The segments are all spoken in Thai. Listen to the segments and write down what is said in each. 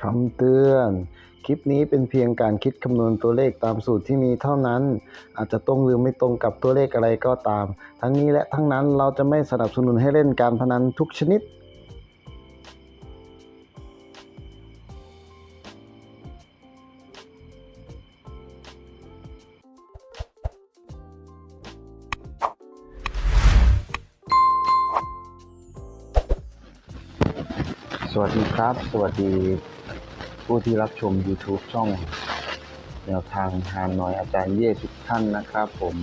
คำเตือน คลิปนี้เป็นเพียงการคิดคำนวณตัวเลขตามสูตรที่มีเท่านั้น อาจจะตรงหรือไม่ตรงกับตัวเลขอะไรก็ตาม ทั้งนี้และทั้งนั้นเราจะไม่สนับสนุนให้เล่นการพนันทุกชนิดสวัสดีครับ สวัสดี ผู้ที่รับชม YouTube ช่องแนวทางฮานอยอาจารย์เย่ทุกท่านนะครับผม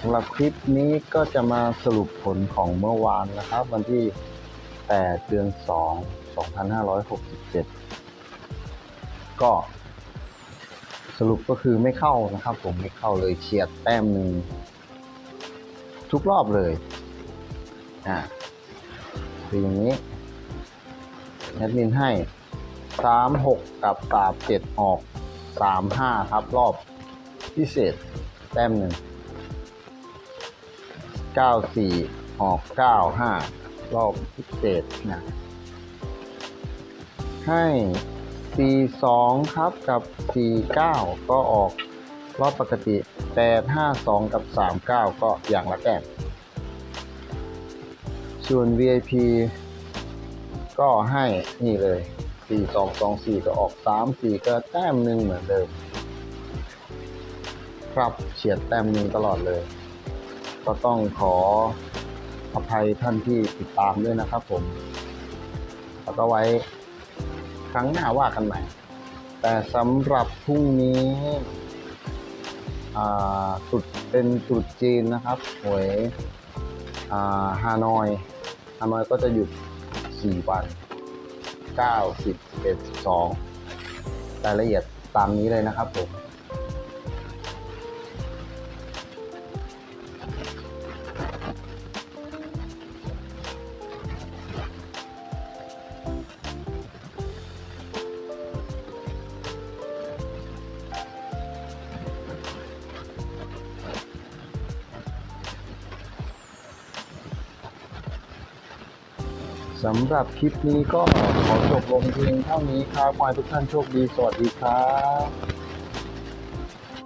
สำหรับคลิปนี้ก็จะมาสรุปผลของเมื่อวานนะครับ วันที่ 8 เดือน 2 2567 ก็สรุปก็คือไม่เข้านะครับ ผมไม่เข้าเลยเฉียดแต้มหนึ่งทุกรอบเลยอ่าคืออย่างนี้แอดมินให้ สามหกกับสามเจ็ดออกสามห้าครับรอบพิเศษแต้มหนึ่งเก้าสี่ออกเก้าห้ารอบพิเศษนะให้สี่สองครับกับสี่เก้าก็ออกรอบปกติแปดห้าสองกับสามเก้าก็อย่างละแต้มส่วน VIP ก็ให้นี่เลย 4 2 2 4ก็ออก3 4ก็แต้มหนึ่งเหมือนเดิม ครับเฉียดแต้มหนึ่งตลอดเลย ก็ต้องขออภัยท่านที่ติดตามด้วยนะครับผม แล้วก็ไว้ครั้งหน้าว่ากันใหม่ แต่สำหรับพรุ่งนี้อ่าตรุดเป็นตรุษจีนนะครับหวยฮานอย ฮานอยก็จะหยุด 4 วัน 9 10 11 12รายละเอียดตามนี้เลยนะครับผม สำหรับคลิปนี้ก็ขอจบลงเพียงเท่านี้ครับขอให้ทุกท่านโชคดี สวัสดีครับ